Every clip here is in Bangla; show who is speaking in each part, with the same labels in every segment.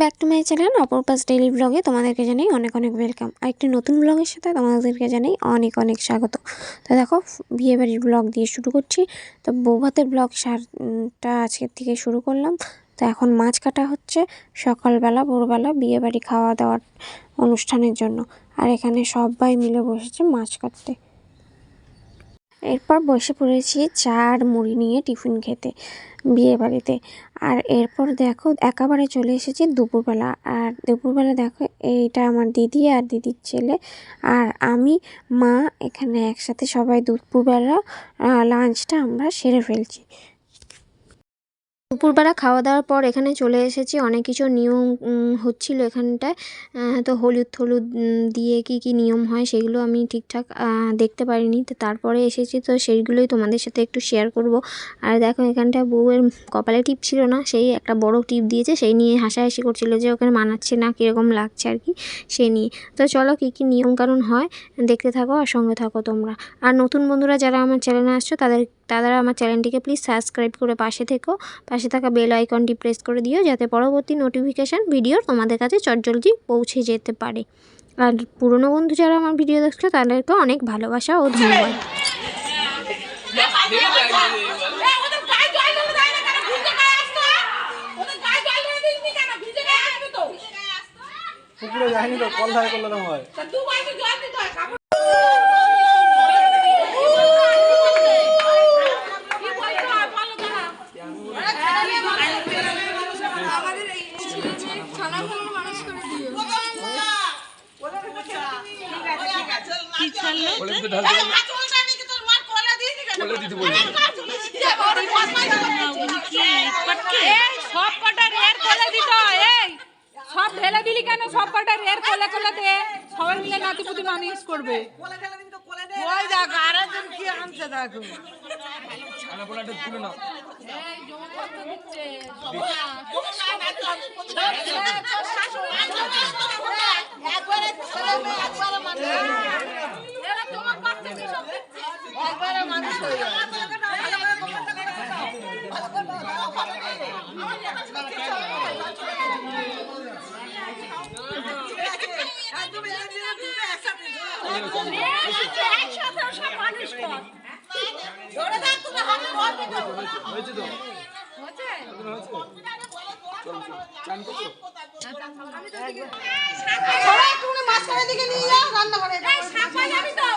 Speaker 1: ব্যাক টু মাই চ্যানেল অপরপাস ডেইলি ব্লগে তোমাদেরকে জানাই অনেক অনেক ওয়েলকাম আর একটি নতুন ব্লগের সাথে তোমাদেরকে জানাই অনেক অনেক স্বাগত। তো দেখো, বিয়ে বাড়ির ব্লগ দিয়ে শুরু করছি। তো বৌভাতের ব্লগ সারটা আজকের থেকে শুরু করলাম। তো এখন মাছ কাটা হচ্ছে সকালবেলা, ভোরবেলা বিয়ে বাড়ি খাওয়া দাওয়ার অনুষ্ঠানের জন্য। আর এখানে সবাই মিলে বসেছে মাছ কাটতে। এরপর বসে পড়েছি চা আর মুড়ি নিয়ে টিফিন খেতে, বিয়ে বাড়িতে। আর এরপর দেখো, একেবারে চলে এসেছি দুপুরবেলা। আর দুপুরবেলা দেখো, এইটা আমার দিদি আর দিদির ছেলে। আর আমি, মা এখানে একসাথে সবাই দুপুরবেলা লাঞ্চটা আমরা সেরে ফেলছি। দুপুরবেলা খাওয়া দাওয়ার পর এখানে চলে এসেছি। অনেক কিছু নিয়ম হচ্ছিল এখানটায়। তো হলুদ হলুদ দিয়ে কি কি নিয়ম হয় সেগুলো আমি ঠিকঠাক দেখতে পারিনি। তো তারপরে এসেছি তো সেইগুলোই তোমাদের সাথে একটু শেয়ার করব। আর দেখো এখানটায় বউয়ের কপালে টিপ ছিল না, সেই একটা বড় টিপ দিয়েছে, সেই নিয়ে হাসাহাসি করছিল যে ওখানে মানাচ্ছে না, কীরকম লাগছে আর কি সেই নিয়ে। তো চলো কী কী নিয়মকানুন হয়, দেখতে থাকো আর সঙ্গে থাকো তোমরা। আর নতুন বন্ধুরা যারা আমার চ্যানেলে আসছো, তাদের তারা আমার চ্যানেলটিকে প্লিজ সাবস্ক্রাইব করে পাশে থেকো। পাশে থাকা বেল আইকনটি প্রেস করে দিও যাতে পরবর্তী নোটিফিকেশান ভিডিও তোমাদের কাছে চটজলদি পৌঁছে যেতে পারে। আর পুরনো বন্ধু যারা আমার ভিডিও দেখছ তাদেরকে অনেক ভালোবাসা ও ধন্যবাদ।
Speaker 2: পুকুরে যায়নি তো কল ধারে করলে হয়
Speaker 3: তা দু বালতি জল দিতে হয়, কাপড়- কি বলতে হয় বলো দাঁড়া। এই মাছ উল্টা নিয়ে তোর মার কোলে দিয়েছি কেন? এই মাছ উল্টে ওরে মাছ মাইরে
Speaker 4: এই সব কটার এর কোলে দিত এই সব ঢেলে দিলি কেন সব কটার এর কোলে কোলে দে সবাই মিলে নাতিপুতি মানুষ করবে
Speaker 5: ওই দেখ আরেকজন কি আনছে দেখো
Speaker 3: একবারে ছেলে একবারে মানুষ
Speaker 5: হয়ে
Speaker 2: হয়েছে তো
Speaker 3: সবাই তুমি দিকে নিয়ে যাও রান্না করে সাফা যাবি তো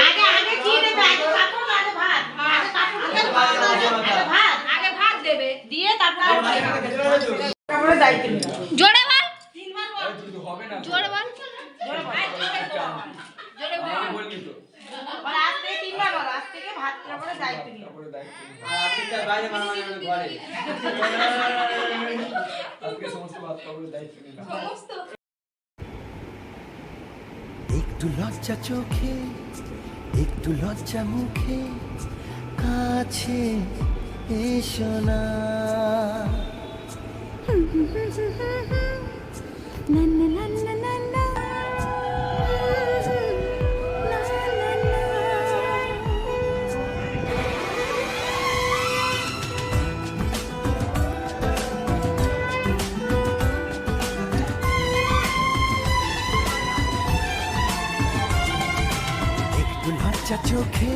Speaker 3: আগে আগে কি দেবে আগে কাপড় আগে ভাত আগে কাপড় আগে ভাত আগে ভাত দেবে দিয়ে তারপর
Speaker 4: জোরে বল।
Speaker 3: তিনবার বল।
Speaker 4: জোরে বল
Speaker 3: বল আজ থেকে তিনবার বল আজ থেকে ভাত তারপরে দায়িত্ব নিও
Speaker 6: একটু লজ্জা চোখে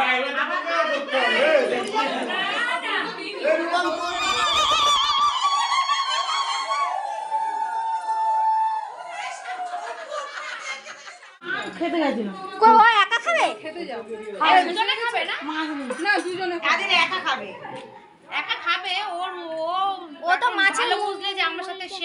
Speaker 6: লজ্জা মুখে কাছে এসো না একটু লজ্জা
Speaker 4: দুজনে খাবে না? না দুজনে
Speaker 3: আদিল একা খাবে
Speaker 4: একা খাবে ওর ও ও তো মাছে বুঝলে যে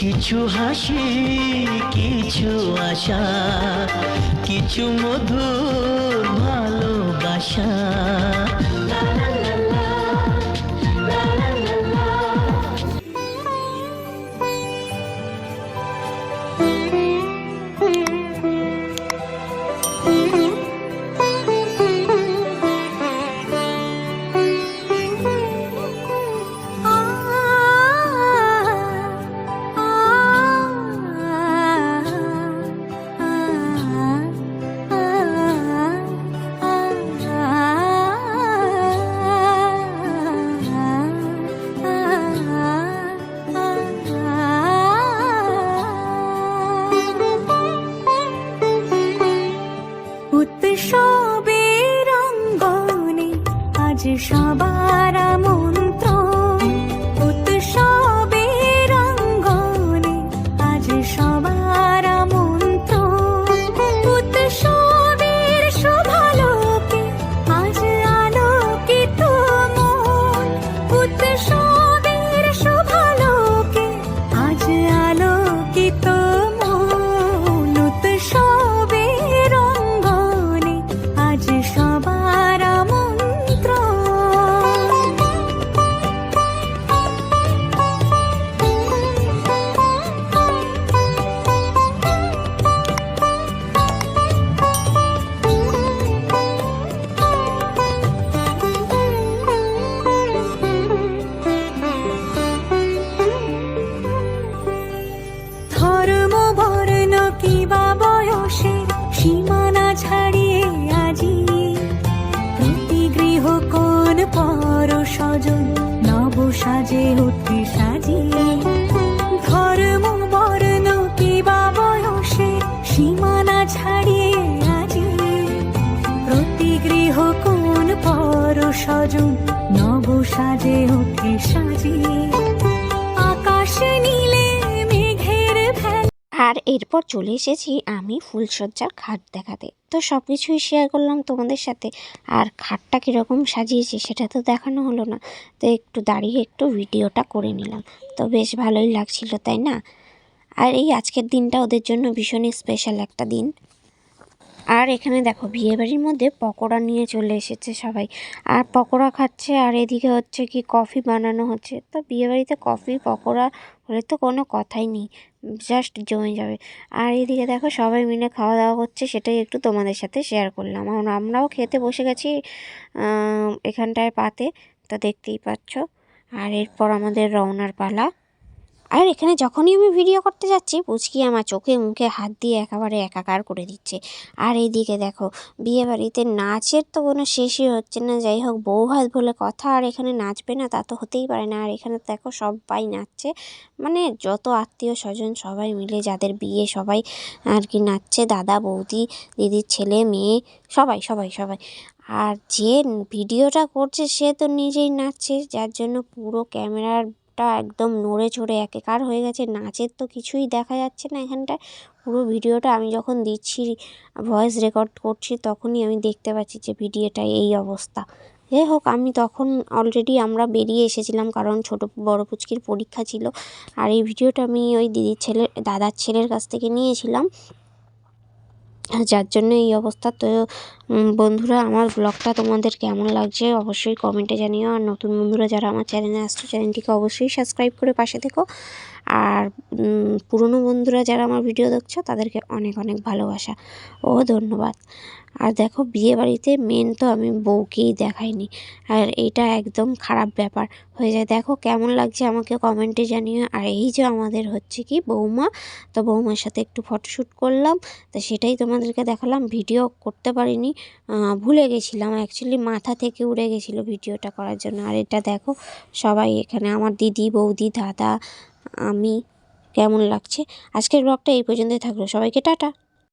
Speaker 6: কিছু হাসি কিছু আশা কিছু মধুর ভালোবাসা।
Speaker 7: উৎসবের সীমানা ছাড়িয়ে প্রতি গৃহ কোন সাজে সাজিয়ে। আকাশ নীলে মেঘের
Speaker 1: আর এরপর চলে এসেছি আমি ফুলসজ্জার খাট দেখাতে। তো সব কিছুই শেয়ার করলাম তোমাদের সাথে। আর খাটটা কীরকম সাজিয়েছি সেটা তো দেখানো হলো না। তো একটু দাঁড়িয়ে একটু ভিডিওটা করে নিলাম। তো বেশ ভালোই লাগছিল, তাই না? আর এই আজকের দিনটা ওদের জন্য ভীষণই স্পেশাল একটা দিন। আর এখানে দেখো, বিয়েবাড়ির মধ্যে পকোড়া নিয়ে চলে এসেছে সবাই। আর পকোড়া খাচ্ছে, আর এদিকে হচ্ছে কি কফি বানানো হচ্ছে। তো বিয়েবাড়িতে কফি, পকোড়া হলে তো কোনো কথাই নেই, জাস্ট জমে যাবে। আর এদিকে দেখো, সবাই মিলে খাওয়া দাওয়া করছে, সেটাই একটু তোমাদের সাথে শেয়ার করলাম। আমরাও খেতে বসে গেছি এখানটায় পাতে, তো দেখতেই পাচ্ছ। আর এরপর আমাদের রওনার পালা। আর এখানে যখনই আমি ভিডিও করতে যাচ্ছি, পুচকি আমার চোখে মুখে হাত দিয়ে একেবারে একাকার করে দিচ্ছে। আর এইদিকে দেখো বিয়ে বাড়িতে নাচের তো কোনো শেষই হচ্ছে না। যাই হোক, বউ ভাত বলে কথা, আর এখানে নাচবে না, তা তো হতেই পারে না। আর এখানে দেখো, সবাই নাচছে। মানে যত আত্মীয় স্বজন সবাই মিলে, যাদের বিয়ে সবাই আর কি নাচছে, দাদা, বৌদি, দিদির ছেলে, মেয়ে, সবাই সবাই সবাই। আর যে ভিডিওটা করছে, সে তো নিজেই নাচছে, যার জন্য পুরো ক্যামেরাটা একদম নড়ে চড়ে একাকার হয়ে গেছে, নাচের তো কিছুই দেখা যাচ্ছে না এখানটায়। পুরো ভিডিওটা আমি যখন দিচ্ছি ভয়েস রেকর্ড করছি, তখনই আমি দেখতে পাচ্ছি যে ভিডিওটা এই অবস্থা। যাই হোক, আমি তখন অলরেডি আমরা বেরিয়ে এসেছিলাম, কারণ ছোটো বড় পুচকির পরীক্ষা ছিল। আর এই ভিডিওটা আমি ওই দিদির ছেলে, দাদার ছেলের কাছ থেকে নিয়েছিলাম। যার জন্য এই অবস্থা। তো বন্ধুরা, আমার ব্লগটা তোমাদের কেমন লাগছে অবশ্যই কমেন্টে জানিও। আর নতুন বন্ধুরা যারা আমার চ্যানেলে আসছো, চ্যানেলটিকে অবশ্যই সাবস্ক্রাইব করে পাশে থেকো। আর পুরনো বন্ধুরা যারা আমার ভিডিও দেখছ, তাদেরকে অনেক অনেক ভালোবাসা ও ধন্যবাদ। আর দেখো, বিয়ে বাড়িতে মেন তো আমি বউকেই দেখাইনি। আর এটা একদম খারাপ ব্যাপার হয়ে যায়। দেখো, কেমন লাগছে আমাকে কমেন্টে জানিও। আর এই যে আমাদের হচ্ছে কি বৌমা, তো বৌমার সাথে একটু ফটোশ্যুট করলাম। তা সেটাই তোমাদেরকে দেখালাম। ভিডিও করতে পারিনি। ভুলে গেছিলাম। অ্যাকচুয়ালি মাথা থেকে উড়ে গেছিল ভিডিওটা করার জন্য। আর এটা দেখো, সবাই এখানে আমার দিদি, বৌদি, দাদা আমি কেমন লাগছে? আজকের ব্লগটা এই পর্যন্তই থাকল। সবাইকে টাটা।